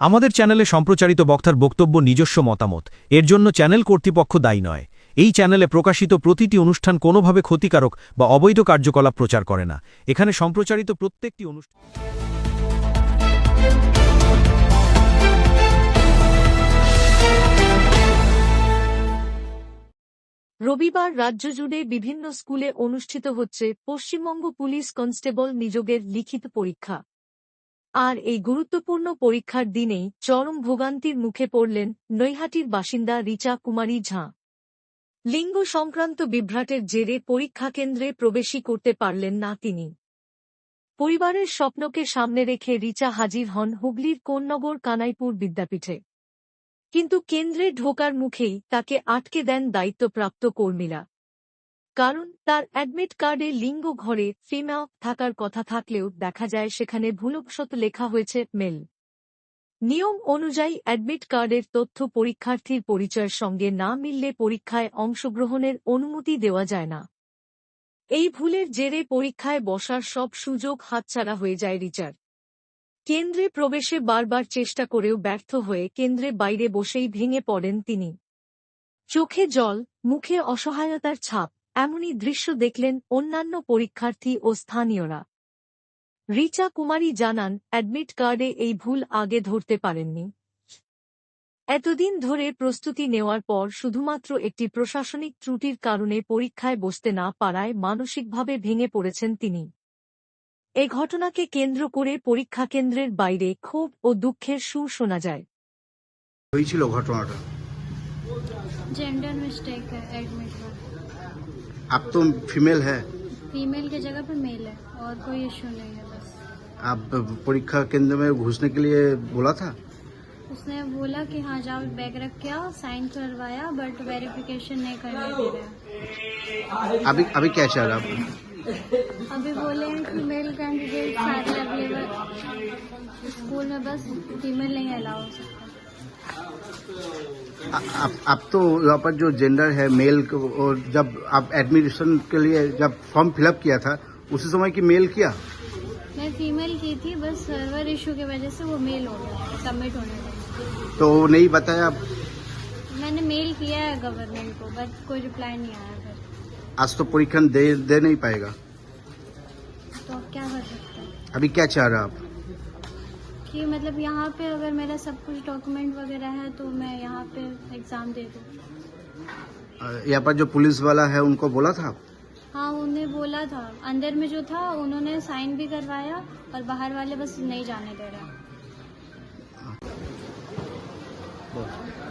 আমাদের চ্যানেলে সম্প্রচারিত বক্তার বক্তব্য নিজস্ব মতামত। এর জন্য চ্যানেল কর্তৃপক্ষ দায়ী নয়। এই চ্যানেলে প্রকাশিত প্রতিটি অনুষ্ঠান কোনোভাবে ক্ষতিকারক বা অবৈধ কার্যকলাপ প্রচার করে না। এখানে সম্প্রচারিত প্রত্যেকটি অনুষ্ঠান রবিবার রাজ্য জুড়ে বিভিন্ন স্কুলে অনুষ্ঠিত হচ্ছে পশ্চিমবঙ্গ পুলিশ কনস্টেবল নিযোগের লিখিত পরীক্ষা। আর এই গুরুত্বপূর্ণ পরীক্ষার দিনেই চরম ভোগান্তির মুখে পড়লেন নৈহাটির বাসিন্দা রিচা কুমারী ঝাঁ। লিঙ্গ সংক্রান্ত বিভ্রাটের জেরে পরীক্ষা কেন্দ্রে প্রবেশই করতে পারলেন না তিনি। পরিবারের স্বপ্নকে সামনে রেখে রিচা হাজির হন হুগলির কোন্নগর কানাইপুর বিদ্যাপীঠে। কিন্তু কেন্দ্রে ঢোকার মুখেই তাকে আটকে দেন দায়িত্বপ্রাপ্ত কর্মীরা। কারণ তার অ্যাডমিট কার্ডে লিঙ্গ ঘরে ফিমেল থাকার কথা থাকলেও দেখা যায় সেখানে ভুলবশত লেখা হয়েছে মেল। নিয়ম অনুযায়ী অ্যাডমিট কার্ডের তথ্য পরীক্ষার্থীর পরিচয়ের সঙ্গে না মিললে পরীক্ষায় অংশগ্রহণের অনুমতি দেওয়া যায় না। এই ভুলের জেরে পরীক্ষায় বসার সব সুযোগ হাতছাড়া হয়ে যায় রিচার। কেন্দ্রে প্রবেশে বারবার চেষ্টা করেও ব্যর্থ হয়ে কেন্দ্রে বাইরে বসেই ভেঙে পড়েন তিনি। চোখে জল, মুখে অসহায়তার ছাপ। এমনই দৃশ্য দেখলেন অন্যান্য পরীক্ষার্থী ও স্থানীয়রা। রিচা কুমারী জানান, অ্যাডমিট কার্ডে এই ভুল আগে ধরতে পারেননি। এতদিন ধরে প্রস্তুতি নেওয়ার পর শুধুমাত্র একটি প্রশাসনিক ত্রুটির কারণে পরীক্ষায় বসতে না পারায় মানসিকভাবে ভেঙে পড়েছেন তিনি। এ ঘটনাকে কেন্দ্র করে পরীক্ষা কেন্দ্রের বাইরে ক্ষোভ ও দুঃখের সুর শোনা যায়। হয়েছিল ঘটনাটা। जेंडर मिस्टेक है एडमिट में आप तो फीमेल है। फीमेल की जगह पे मेल है और कोई इशू नहीं है बस। आप परीक्षा केंद्र में घुसने के लिए बोला था? उसने बोला कि हाँ जाओ बैग रख के आओ साइन करवाया बट वेरिफिकेशन नहीं करने दे रहा अभी अभी क्या चाह रहा अभी बोले हैं कि मेल कैंडिडेट सारे अवेलेबल स्कूल में बस फीमेल नहीं अलाउ हो सकता। आप आप तो यहाँ पर जो जेंडर है मेल को- और जब आप एडमिशन के लिए जब फॉर्म फिलअप किया था उसी समय की मेल किया? मैं फीमेल की थी बस सर्वर इशू की वजह से वो मेल हो गया सबमिट होने लगा तो नहीं बताया आप? मैंने मेल किया है गवर्नमेंट को बट कोई रिप्लाई नहीं आया फिर। आज तो परीक्षण दे दे नहीं पाएगा। तो क्या कर सकते अभी क्या चाह रहा आप? कि मतलब यहाँ पे अगर मेरा सब कुछ डॉक्यूमेंट वगैरह है तो मैं यहाँ पे एग्ज़ाम दे दूँ अ, यहाँ पर जो पुलिस वाला है उनको बोला था आप? हाँ उन्हें बोला था अंदर में जो था उन्होंने साइन भी करवाया और बाहर वाले बस नहीं जाने दे रहे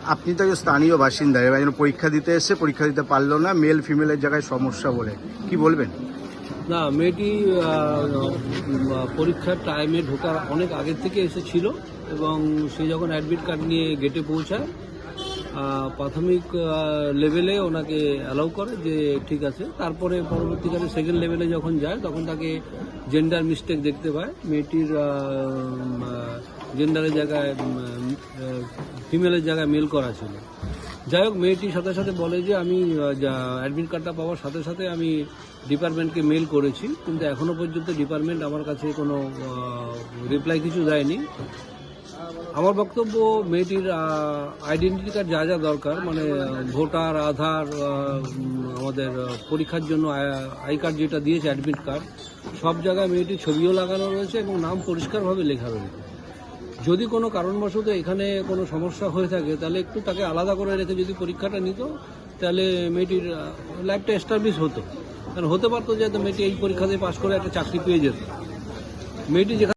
আপনি তো একজন স্থানীয় বাসিন্দা এবার একজন পরীক্ষা দিতে এসে পরীক্ষা দিতে পারলো না মেল ফিমেলের জায়গায় সমস্যা বলে কি বলবেন না, মেয়েটি পরীক্ষার টাইমে ঢোকার অনেক আগের থেকে এসেছিল এবং সে যখন অ্যাডমিট কার্ড নিয়ে গেটে পৌঁছায় প্রাথমিক লেভেলে ওনাকে অ্যালাউ করে যে ঠিক আছে। তারপরে পরবর্তীকালে সেকেন্ড লেভেলে যখন যায়, তখন তাকে জেন্ডার মিস্টেক দেখতে পায়। মেয়েটির জেন্ডারের জায়গায় ফিমেলের জায়গায় মেল করা ছিল। যাই হোক মেয়েটির সাথে সাথে বলে যে আমি অ্যাডমিট কার্ডটা পাওয়ার সাথে সাথে আমি ডিপার্টমেন্টকে মেল করেছি, কিন্তু এখনও পর্যন্ত ডিপার্টমেন্ট আমার কাছে কোনো রিপ্লাই কিছু দেয়নি। আমার বক্তব্য, মেয়েটির আইডেন্টিটি কার্ড যা যা দরকার মানে ভোটার, আধার আমাদের পরীক্ষার জন্য আই কার্ড যেটা দিয়েছে অ্যাডমিট কার্ড সব জায়গায় মেয়েটির ছবিও লাগানো রয়েছে এবং নাম পরিষ্কারভাবে লেখা রয়েছে। যদি কোনো কারণবশত এখানে কোনো সমস্যা হয়ে থাকে, তাহলে একটু তাকে আলাদা করে রেখে যদি পরীক্ষাটা নিত, তাহলে মেয়েটির লাইফটা এস্টাবলিশ হতো। কারণ হতে পারতো যে মেয়েটি এই পরীক্ষাতে পাশ করে একটা চাকরি পেয়ে যেত। মেয়েটি যেখানে